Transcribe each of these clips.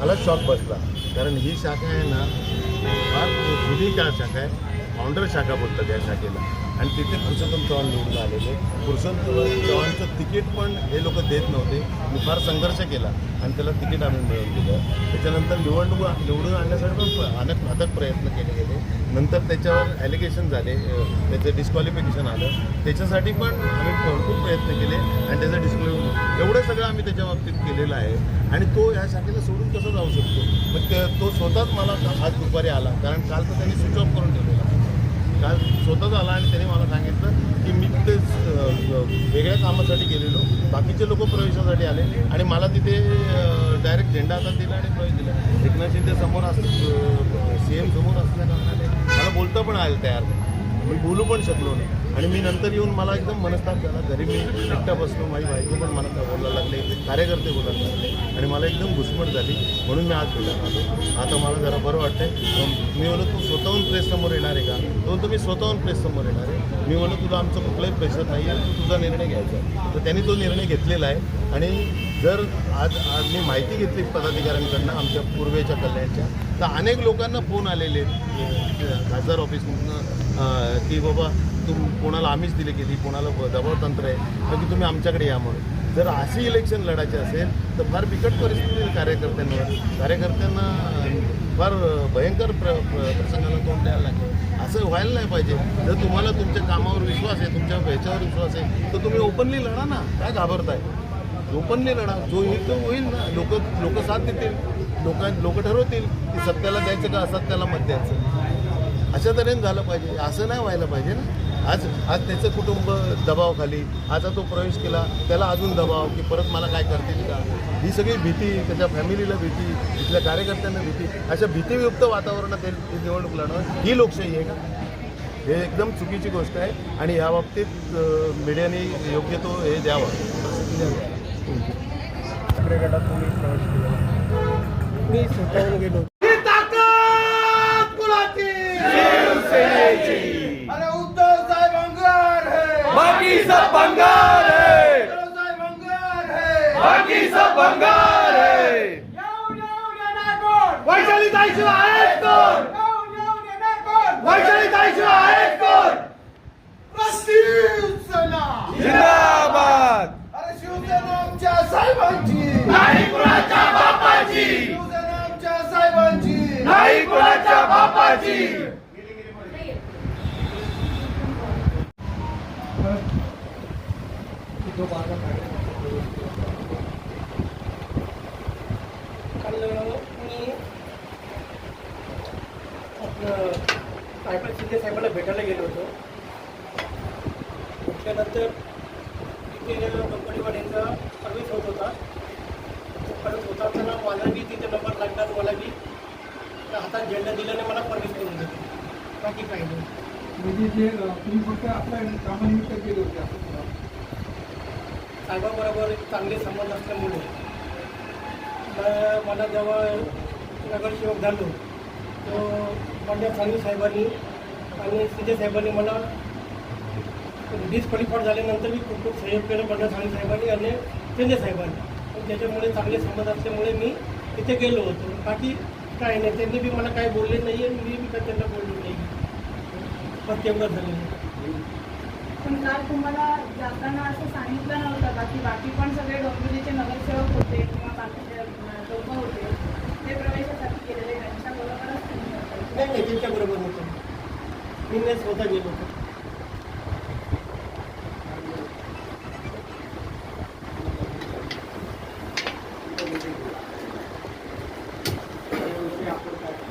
मला शॉक बसला. कारण ही शाखा आहे ना फार जुनी का शाखा आहे? फाउंडर शाखा बोलतात या शाखेला. आणि तिथे पुरुषोत्तम चव्हाण निवडून आलेले. पुरुषोत्तम चव्हाणचं तिकीट पण हे लोक देत नव्हते. मी फार संघर्ष केला आणि त्याला तिकीट आम्ही मिळवून दिलं. त्याच्यानंतर निवडणूक निवडून आणण्यासाठी पण अनेक अथक प्रयत्न केले गेले. नंतर त्याच्यावर ॲलिगेशन झाले. त्याचं डिस्क्वालिफिकेशन आलं. त्याच्यासाठी पण आम्ही भरपूर प्रयत्न केले आणि त्याचं डिस्क्वालिफिकेशन एवढं सगळं आम्ही त्याच्या बाबतीत केलेलं आहे. आणि तो ह्या शाखेला सोडून कसं जाऊ शकतो? मग तो स्वतःच मला आज दुपारी आला. कारण काल तर त्यांनी स्विच ऑफ काल स्वतःच आला आणि त्याने मला सांगितलं की मी तिथे वेगळ्या कामासाठी गेलेलो. बाकीचे लोक प्रवेशासाठी आले आणि मला तिथे डायरेक्ट झेंडा हातात दिला आणि प्रवेश दिला. एकनाथ शिंदे समोर असं सी एम समोर असल्या कारणाने. मला बोलता पण आलं तयार. नाही. मी बोलू पण शकलो नाही. आणि मी नंतर येऊन मला एकदम मनस्ताप झाला. घरी मी एकटा बसलो माझी बायको पण मला काय बोलायला लागले कार्यकर्ते बोलायला लागले. आणि मला एकदम घुसमट झाली. म्हणून मी आज बोलायला आलो आता मला जरा बरं वाटतंय. मग मी म्हणलं तू स्वतःहून प्रेससमोर येणार आहे का? तो म्हणतो मी स्वतःहून प्रेससमोर येणार आहे. मी म्हणलं तुला आमचं कुठलाही प्रेशर नाही आहे. तू तुझा निर्णय घ्यायचा तर त्यांनी तो निर्णय घेतलेला आहे. आणि जर आज आज मी माहिती घेतली पदाधिकाऱ्यांकडनं आमच्या पूर्वेच्या कल्याणच्या तर अनेक लोकांना फोन आलेले आहेत, खासदार ऑफिसमधून की बाबा तुम कोणाला आम्हीच दिली गेली कोणाला दबाव तंत्र आहे मग तुम्ही आमच्याकडे या म्हणून? जर अशी इलेक्शन लढायचे असेल तर फार बिकट परिस्थिती कार्यकर्त्यांवर. कार्यकर्त्यांना फार भयंकर प्र प्र- प्रसंगाला तोंड द्यायला लागेल. असं व्हायला नाही पाहिजे. जर तुम्हाला तुमच्या कामावर विश्वास आहे तुमच्या ह्याच्यावर विश्वास आहे तर तुम्ही ओपनली लढा ना. काय घाबरताय? ओपनली लढा. जो येईल तो होईल ना. लोक लोक साथ देतील. लोक लोक ठरवतील की सत्याला द्यायचं का असत्याला मत द्यायचं. अशा तऱ्हेने झालं पाहिजे. असं नाही व्हायला पाहिजे ना. आज आज त्याचं कुटुंब दबावाखाली आता तो प्रवेश केला त्याला अजून दबाव की परत मला काय करतील का? ही सगळी भीती त्याच्या फॅमिलीला भीती इथल्या कार्यकर्त्यांना भीती अशा भीतीयुक्त वातावरणात ते निवडणूक लढवणं ही लोकशाही आहे का? हे एकदम चुकीची गोष्ट आहे आणि या बाबतीत मीडियाने योग्य तो हे द्यावा. गटात तुम्ही प्रवेश केला मी स्वतःहून गेलो अरे उद्धव साहेब अंगार है बाकी सब बंगाल है। बाकी सब बंगाल है। वैशाली ताईशिवाय आहेत कोण? वैशाली ताईशिवाय आहेत कोण? जिंदाबाद। अरे शिवसेना आमच्या साहेबांची नाही कुणाच्या बापाची। शिवसेना आमच्या साहेबांची नाही कुणाच्या बापाची। काल मी आपलं साहेब शिंदे सायबरला भेटायला गेलो होतो. त्यानंतर तिथे कंपनीवर यांचा सर्विस होत होता. परत करत होता तर मला बी तिथे नंबर लागला मला बी हातात झेंडा दिल्याने मला परमिट करून दिली. बाकी काही नाही. म्हणजे जे तुम्ही फक्त आपल्या कामानिमित्त गेले होते. साहेबाबरोबर एक चांगले संबंध असल्यामुळे मला- जेव्हा नगरसेवक झालो. तो पंडित सांगली साहेबांनी आणि सिद्धे साहेबांनी मला डिस्क्वालिफाईड झाल्यानंतर मी खूप खूप सहयोग केलं पंडित सांगली साहेबांनी आणि शिंदे साहेबांनी. त्याच्यामुळे चांगले संबंध असल्यामुळे मी तिथे गेलो होतो. बाकी काय नाही त्यांनी बी मला काही बोलले नाही आहे मी बी काय त्यांना बोललो नाही फक्त एवढंच झालेलं पण काल तुम्हाला जाताना असं सांगितलं नव्हतं का की बाकी पण सगळे डोंबिवलीचे नगरसेवक होते किंवा बाकीचे लोक होते ते प्रवेशासाठी गेलेले त्यांच्या बरोबरच तुम्ही होते. नाही नाही त्यांच्याबरोबर होतो. मी नाही स्वतः गेलो होतो.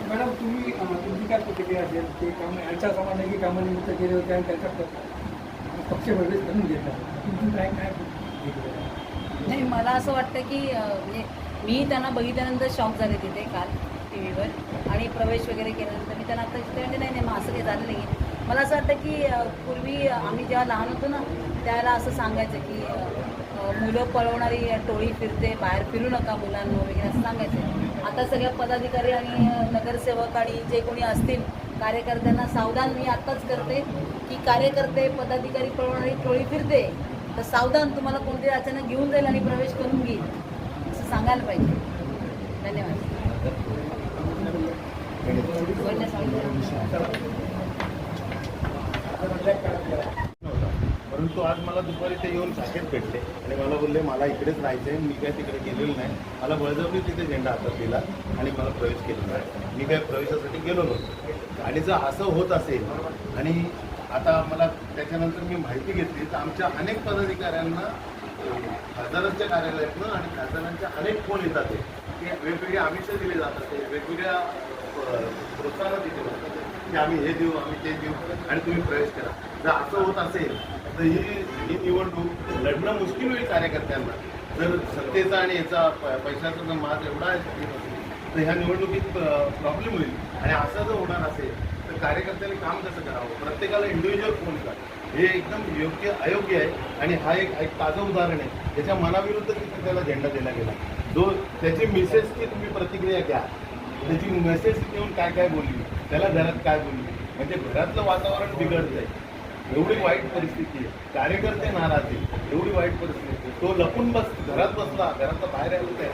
मॅडम तुम्ही तुमची काय प्रतिक्रिया असेल? ते काम यांच्या समाजाची कामानिमित्त गेले होते आणि त्याच्यात पक्ष वेगळेच करून घेतात तुमची काय काय नाही मला असं वाटतं की म्हणजे मी त्यांना बघितल्यानंतर शॉक झाले तिथे काल टी व्हीवर आणि प्रवेश वगैरे केल्यानंतर मी त्यांना आता तिथे म्हणजे नाही नाही मग असं काही झालं नाही आहे मला असं वाटतं की पूर्वी आम्ही जेव्हा लहान होतो ना त्यावेळेला असं सांगायचं की मुलं पळवणारी टोळी फिरते बाहेर फिरू नका मुलांना वगैरे असं सांगायचं. आता सगळ्या पदाधिकारी आणि नगरसेवक आणि जे कोणी असतील कार्यकर्त्यांना सावधान मी आत्ताच करते की कार्यकर्ते पदाधिकारी पळवणारी टोळी फिरते तर सावधान तुम्हाला कोणतरी अचानक घेऊन जाईल आणि प्रवेश करून घेईल असं सांगायला पाहिजे. धन्यवाद. परंतु आज मला दुपारी ते येऊन शाखेत भेटले आणि मला बोलले मला इकडेच राहायचं आहे मी काय तिकडे गेलेलो नाही. मला बळजबरी तिथे झेंडा हातात दिला आणि मला प्रवेश केलेला आहे. मी काय प्रवेशासाठी गेलो नव्हतो. आणि जर असं होत असेल आणि आता मला त्याच्यानंतर मी माहिती घेतली तर आमच्या अनेक पदाधिकाऱ्यांना खासदारांच्या कार्यालयातनं आणि खासदारांच्या अनेक फोन येतात ते की वेगवेगळे आमिष दिले जातात ते वेगवेगळ्या प्रोत्साहन दिले जातात की आम्ही हे देऊ आम्ही ते देऊ आणि तुम्ही प्रवेश करा. जर असं होत असेल तर ही ही निवडणूक लढणं मुश्किल होईल कार्यकर्त्यांना. जर सत्तेचा आणि याचा प- पैशाचा जर माज एवढा आहे तर ह्या निवडणुकीत प्रॉब्लेम होईल. आणि असं जर होणार असेल तर कार्यकर्त्यांनी काम कसं करावं? प्रत्येकाला इंडिव्हिज्युअल फोन करा. हे एकदम योग्य अयोग्य आहे. आणि हा एक एक ताजं उदाहरण आहे. त्याच्या मनाविरुद्ध तिथे त्याला झेंडा दिला गेला. जो त्याची मिसेसची तुम्ही प्रतिक्रिया घ्या. त्याची मेसेज घेऊन काय काय बोलली? त्याला घरात काय बोलली? म्हणजे घरातलं वातावरण बिघडतंय. एवढी वाईट परिस्थिती आहे. कार्यकर्ते नाराज आहे एवढी वाईट परिस्थिती तो लपून बस घरात बसला. घरातला बाहेर आलो त्या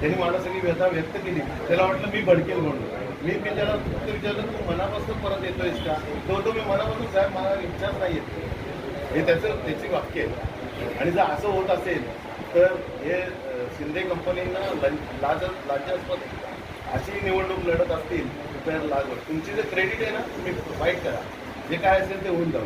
त्यांनी मला सगळी व्यथा व्यक्त केली. त्याला वाटलं मी भडकेल म्हणून. मी मी त्याला फक्त विचारलं तू मनापासून परत येतोयस का? तो तो मी मनापासून साहेब मला विचार नाही येत हे त्याचं त्याची वाक्य आहे. आणि जर असं होत असेल तर हे शिंदे कंपनींना लाज लाजास्पद अशी निवडणूक लढत असतील तर लाज तुमची जे क्रेडिट आहे ना तुम्ही फाईट करा. जे काय असेल ते होऊन जाऊ.